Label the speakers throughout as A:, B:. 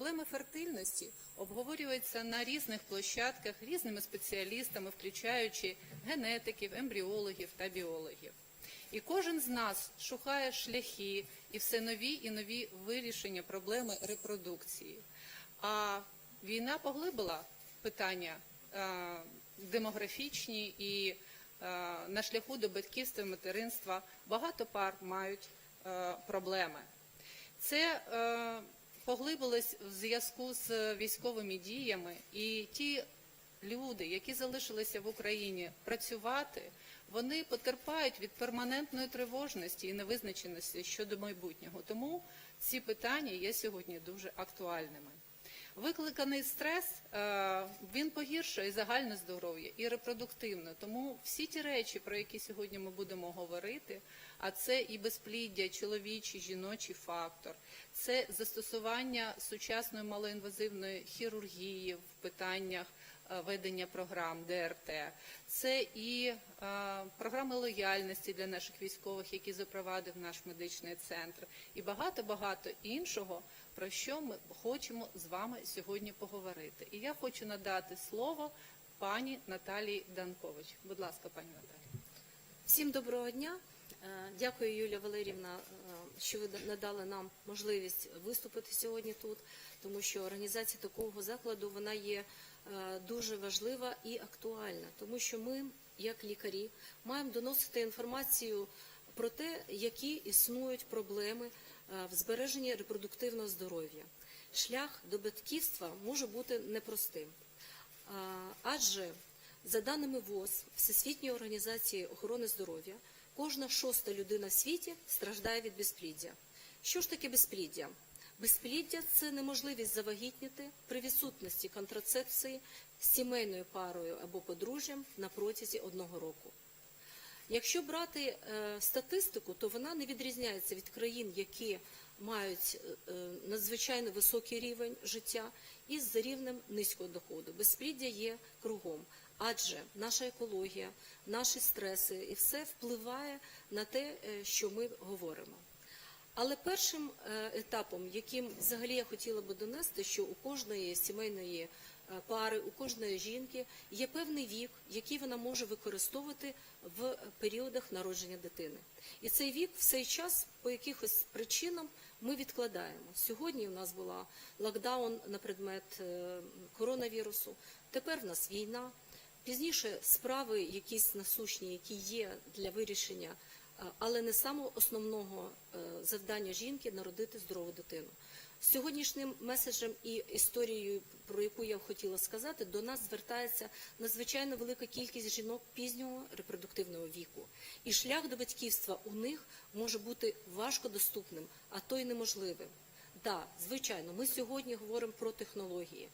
A: проблеми фертильності обговорюються на різних площадках різними спеціалістами, включаючи генетиків, ембріологів та біологів. І кожен з нас шукає шляхи і все нові і нові вирішення проблеми репродукції. А війна поглибила питання демографічні і на шляху до батьківства і материнства багато пар мають проблеми. Це е, поглибилось в зв'язку з військовими діями, і ті люди, які залишилися в Україні працювати, вони потерпають від перманентної тривожності і невизначеності щодо майбутнього. Тому ці питання є сьогодні дуже актуальними. Викликаний стрес е, він погіршує загальне здоров'я, і репродуктивне. Тому всі ті речі, про які сьогодні ми будемо говорити, а це і безпліддя, чоловічий, жіночий фактор, це застосування сучасної малоінвазивної хірургії в питаннях е, ведення програм ДРТ, це і е, програми лояльності для наших військових, які запровадив наш медичний центр, і багато багато іншого, про що ми хочемо з вами сьогодні поговорити. І я хочу надати слово пані Наталії Данкович. Будь ласка, пані Наталія.
B: Всім доброго дня. Е, Дякую, Юлія Валерівна, е, що ви надали нам можливість виступити сьогодні тут, тому що організація такого закладу вона є е, дуже важлива і актуальна, тому що ми, як лікарі, маємо доносити інформацію про те, які існують проблеми в збереженні репродуктивного здоров'я. Шлях до батьківства може бути непростим. Адже за даними ВОЗ, Всесвітньої організації охорони здоров'я, кожна шоста людина в світі страждає від безпліддя. Що ж таке безпліддя? Безпліддя це неможливість завагітніти при відсутності контрацепції сімейною парою або подружжям на протязі одного року. Якщо брати е, статистику, то вона не відрізняється від країн, які мають е, надзвичайно високий рівень життя із рівнем низького доходу. Безпліддя є кругом, адже наша екологія, наші стреси і все впливає на те, е, що ми говоримо. Але першим е, етапом, яким взагалі я хотіла би донести, що у кожної сімейної е, пари, у кожної жінки є певний вік, який вона може використовувати в періодах народження дитини. І цей вік в цей час по якихось причинам ми відкладаємо. Сьогодні у нас була локдаун на предмет е, коронавірусу. Тепер в нас війна. Пізніше справи, якісь насущні, які є для вирішення Е, але не самого основного е, завдання жінки народити здорову дитину. Сьогоднішнім меседжем і історією, про яку я хотіла сказати, до нас звертається надзвичайно велика кількість жінок пізнього репродуктивного віку, і шлях до батьківства у них може бути важкодоступним, а то й неможливим. Так, звичайно, ми сьогодні говоримо про технології.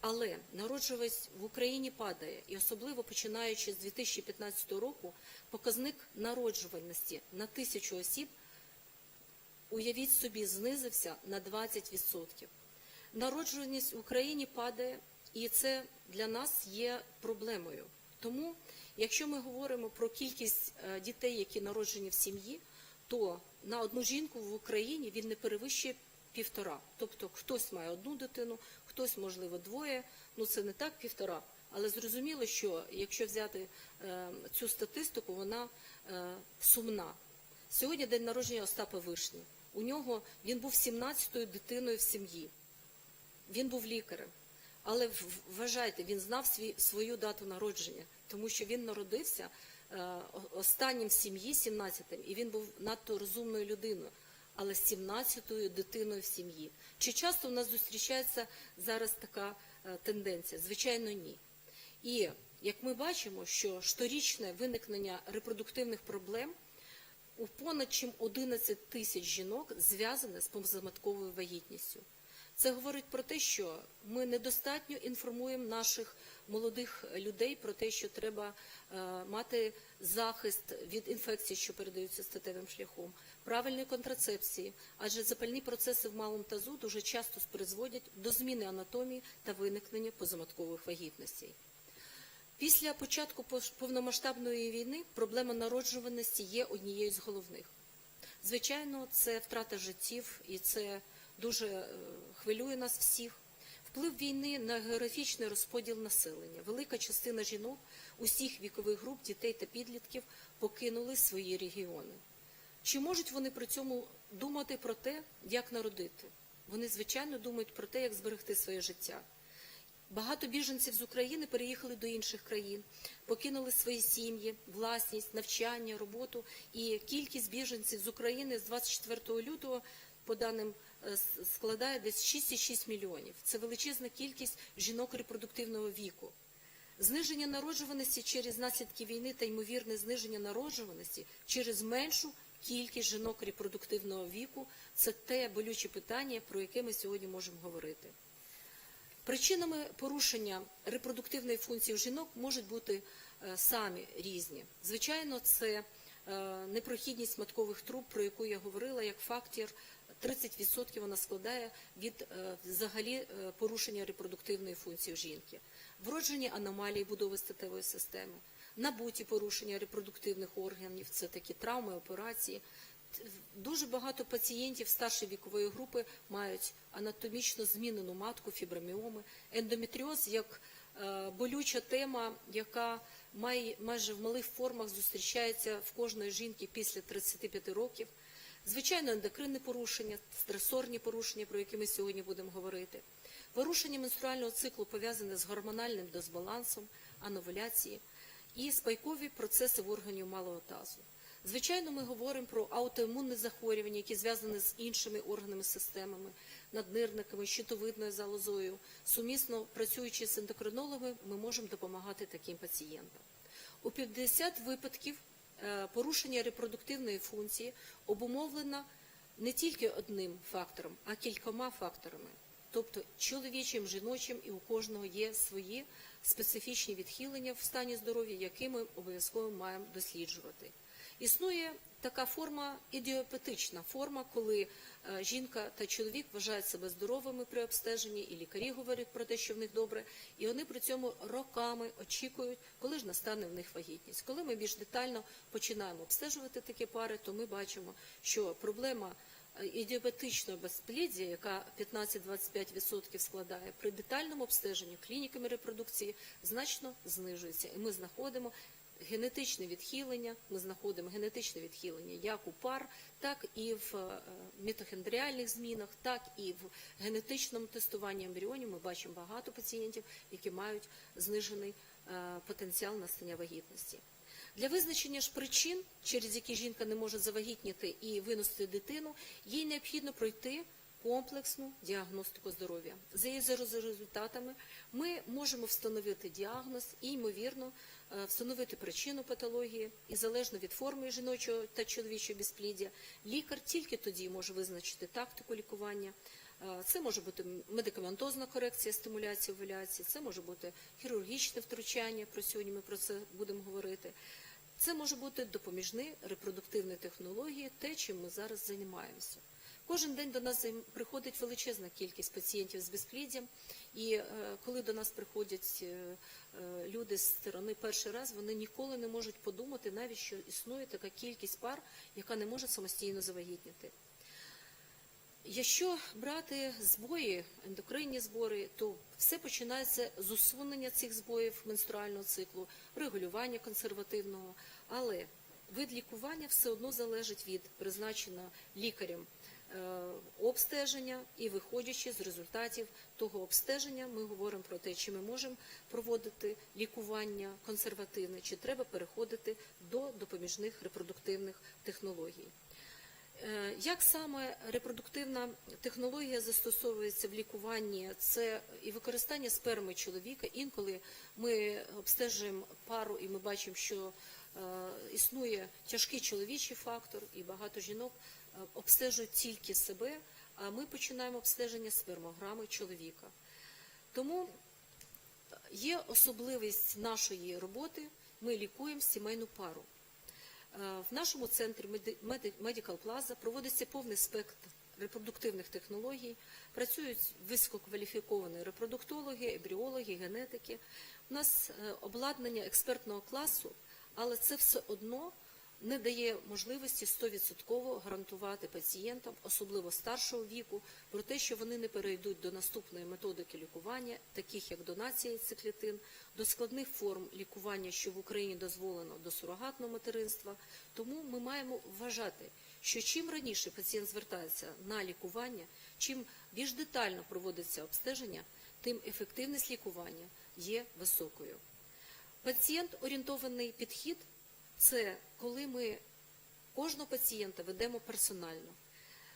B: Але народжуваність в Україні падає, і особливо починаючи з 2015 року, показник народжуваності на тисячу осіб, уявіть собі, знизився на 20%. Народжуваність в Україні падає, і це для нас є проблемою. Тому, якщо ми говоримо про кількість е, дітей, які народжені в сім'ї, то на одну жінку в Україні він не перевищує півтора. Тобто хтось має одну дитину, хтось, можливо, двоє. Ну це не так півтора. Але зрозуміло, що якщо взяти е, цю статистику, вона е, сумна. Сьогодні день народження Остапа Вишні. У нього він був 17-ю дитиною в сім'ї. Він був лікарем. Але вважайте, він знав свій, свою дату народження, тому що він народився е, останнім в сім'ї, 17-м, і він був надто розумною людиною, але 17-ю дитиною в сім'ї. Чи часто у нас зустрічається зараз така е, тенденція? Звичайно, ні. І як ми бачимо, що щорічне виникнення репродуктивних проблем у понад чим 11 тисяч жінок зв'язане з позаматковою вагітністю. Це говорить про те, що ми недостатньо інформуємо наших молодих людей про те, що треба е, мати захист від інфекцій, що передаються статевим шляхом, правильної контрацепції, адже запальні процеси в малому тазу дуже часто призводять до зміни анатомії та виникнення позаматкових вагітностей. Після початку повномасштабної війни проблема народжуваності є однією з головних. Звичайно, це втрата життів і це дуже е, хвилює нас всіх. Вплив війни на географічний розподіл населення. Велика частина жінок усіх вікових груп дітей та підлітків покинули свої регіони. Чи можуть вони при цьому думати про те, як народити? Вони, звичайно, думають про те, як зберегти своє життя. Багато біженців з України переїхали до інших країн, покинули свої сім'ї, власність, навчання, роботу. І кількість біженців з України з 24 лютого, по даним е, складає десь 6,6 мільйонів. Це величезна кількість жінок репродуктивного віку. Зниження народжуваності через наслідки війни та ймовірне зниження народжуваності через меншу кількість жінок репродуктивного віку це те болюче питання, про яке ми сьогодні можемо говорити. Причинами порушення репродуктивної функції у жінок можуть бути е, самі різні. Звичайно, це е, непрохідність маткових труб, про яку я говорила, як фактор 30% вона складає від е, взагалі порушення репродуктивної функції жінки, вроджені аномалії будови статевої системи, набуті порушення репродуктивних органів, це такі травми, операції. Дуже багато пацієнтів старшої вікової групи мають анатомічно змінену матку, фіброміоми, ендометріоз як е, болюча тема, яка має, майже в малих формах зустрічається в кожної жінки після 35 років. Звичайно, ендокринне порушення, стресорні порушення, про які ми сьогодні будемо говорити. Порушення менструального циклу пов'язане з гормональним дисбалансом, ановуляції і спайкові процеси в органі малого тазу. Звичайно, ми говоримо про аутоімунне захворювання, які зв'язані з іншими органами системами, наднирниками, щитовидною залозою. Сумісно працюючи з ендокринологами, ми можемо допомагати таким пацієнтам. У 50 випадків е, порушення репродуктивної функції обумовлено не тільки одним фактором, а кількома факторами. Тобто чоловічим, жіночим, і у кожного є свої специфічні відхилення в стані здоров'я, які ми обов'язково маємо досліджувати. Існує така форма ідіопатична форма, коли е, жінка та чоловік вважають себе здоровими при обстеженні, і лікарі говорять про те, що в них добре, і вони при цьому роками очікують, коли ж настане в них вагітність. Коли ми більш детально починаємо обстежувати такі пари, то ми бачимо, що проблема е, ідіопатичного безпліддя, яка 15-25% складає, при детальному обстеженні клініками репродукції значно знижується. І ми знаходимо генетичне відхилення, ми знаходимо генетичне відхилення як у пар, так і в е, мітохондріальних змінах, так і в генетичному тестуванні ембріонів. Ми бачимо багато пацієнтів, які мають знижений е, потенціал настання вагітності. Для визначення ж причин, через які жінка не може завагітніти і виносити дитину, їй необхідно пройти комплексну діагностику здоров'я. За її результатами ми можемо встановити діагноз і, ймовірно, е, встановити причину патології і залежно від форми жіночого та чоловічого безпліддя, лікар тільки тоді може визначити тактику лікування. Е, Це може бути медикаментозна корекція стимуляції овуляції, це може бути хірургічне втручання. Про сьогодні ми про це будемо говорити. Це може бути допоміжні репродуктивні технології, те, чим ми зараз займаємося. Кожен день до нас приходить величезна кількість пацієнтів з безпліддям, і е, коли до нас приходять е, е, люди з сторони перший раз, вони ніколи не можуть подумати, навіть що існує така кількість пар, яка не може самостійно завагітніти. Якщо брати збої, ендокринні збори, то все починається з усунення цих збоїв менструального циклу, регулювання консервативного, але вид лікування все одно залежить від призначеного лікарем обстеження і виходячи з результатів того обстеження, ми говоримо про те, чи ми можемо проводити лікування консервативне, чи треба переходити до допоміжних репродуктивних технологій. Е, Як саме репродуктивна технологія застосовується в лікуванні? Це і використання сперми чоловіка. Інколи ми обстежуємо пару і ми бачимо, що е, існує тяжкий чоловічий фактор, і багато жінок е, обстежують тільки себе, а ми починаємо обстеження спермограми чоловіка. Тому є особливість нашої роботи. Ми лікуємо сімейну пару. Е, В нашому центрі Medical Plaza проводиться повний спектр репродуктивних технологій. Працюють висококваліфіковані репродуктологи, ембріологи, генетики. У нас е, обладнання експертного класу, але це все одно не дає можливості 100% гарантувати пацієнтам, особливо старшого віку, про те, що вони не перейдуть до наступної методики лікування, таких як донація яйцеклітин, до складних форм лікування, що в Україні дозволено до сурогатного материнства. Тому ми маємо вважати, що чим раніше пацієнт звертається на лікування, чим більш детально проводиться обстеження, тим ефективність лікування є високою. Пацієнт-орієнтований підхід це коли ми кожного пацієнта ведемо персонально.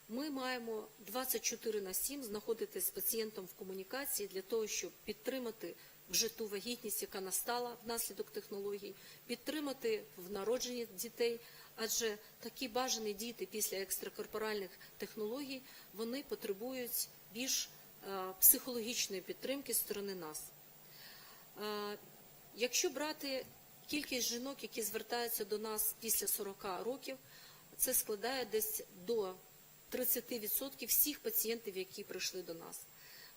B: Ми маємо 24 на 7 знаходитись з пацієнтом в комунікації для того, щоб підтримати вже ту вагітність, яка настала внаслідок технологій, підтримати в народженні дітей, адже такі бажані діти після екстракорпоральних технологій вони потребують більш е, психологічної підтримки з сторони нас. Е, Якщо брати кількість жінок, які звертаються до нас після 40 років, це складає десь до 30% всіх пацієнтів, які прийшли до нас.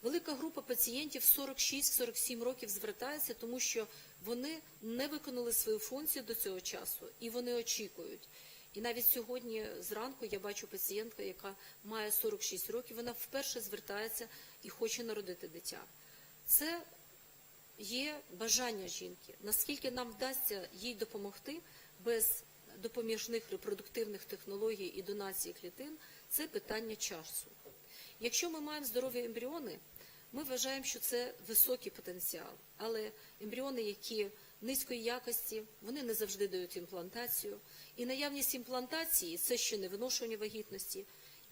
B: Велика група пацієнтів 46-47 років звертається, тому що вони не виконали свою функцію до цього часу і вони очікують. І навіть сьогодні зранку я бачу пацієнтка, яка має 46 років, вона вперше звертається і хоче народити дитя. Це є бажання жінки. Наскільки нам вдасться їй допомогти без допоміжних репродуктивних технологій і донації клітин, це питання часу. Якщо ми маємо здорові ембріони, ми вважаємо, що це високий потенціал. Але ембріони, які низької якості, вони не завжди дають імплантацію. І наявність імплантації це ще не виношування вагітності.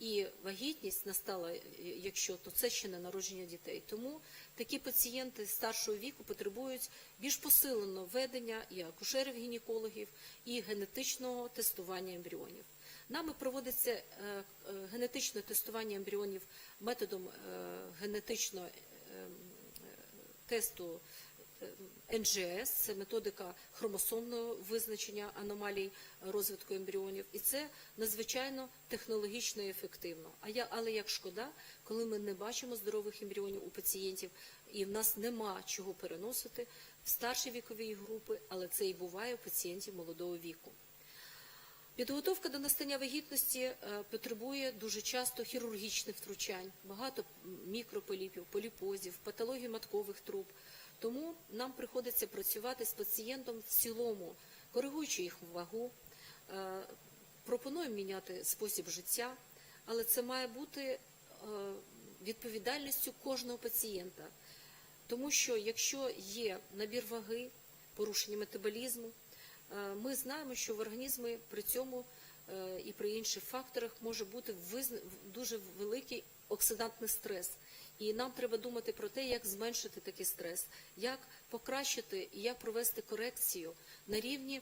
B: І вагітність настала, е, якщо то це ще не народження дітей. Тому такі пацієнти старшого віку потребують більш посиленого ведення і акушерів-гінекологів, і генетичного тестування ембріонів. Нами проводиться е, е, генетичне тестування ембріонів методом генетичного тесту НЖС, це методика хромосомного визначення аномалій розвитку ембріонів, і це надзвичайно технологічно і ефективно. А я, але як шкода, коли ми не бачимо здорових ембріонів у пацієнтів, і в нас нема чого переносити в старші вікові групи, але це і буває у пацієнтів молодого віку. Підготовка до настання вагітності е, потребує дуже часто хірургічних втручань, багато мікрополіпів, поліпозів, патологій маткових труб. Тому нам приходиться працювати з пацієнтом в цілому, коригуючи їх вагу, е, пропонуємо міняти спосіб життя, але це має бути е, відповідальністю кожного пацієнта. Тому що якщо є набір ваги, порушення метаболізму, Е, Ми знаємо, що в організмі при цьому і при інших факторах може бути дуже великий оксидантний стрес. І нам треба думати про те, як зменшити такий стрес, як покращити і як провести корекцію на рівні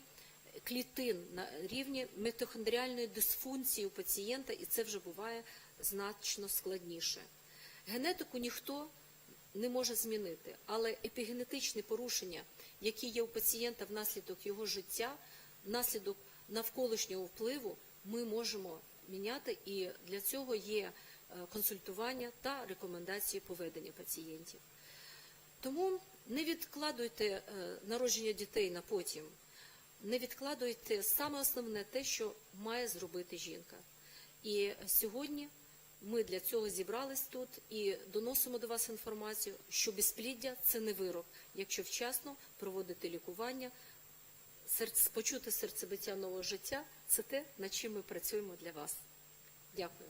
B: клітин, на рівні митохондріальної дисфункції у пацієнта, і це вже буває значно складніше. Генетику ніхто не може змінити, але епігенетичні порушення, які є у пацієнта внаслідок його життя, внаслідок навколишнього впливу, ми можемо міняти, і для цього є консультування та рекомендації поведення пацієнтів. Тому не відкладуйте е, народження дітей на потім, не відкладуйте саме основне те, що має зробити жінка. І сьогодні ми для цього зібрались тут і доносимо до вас інформацію, що безпліддя це не вирок, якщо вчасно проводити лікування, почути серцебиття нового життя це те, над чим ми працюємо для вас. Дякую.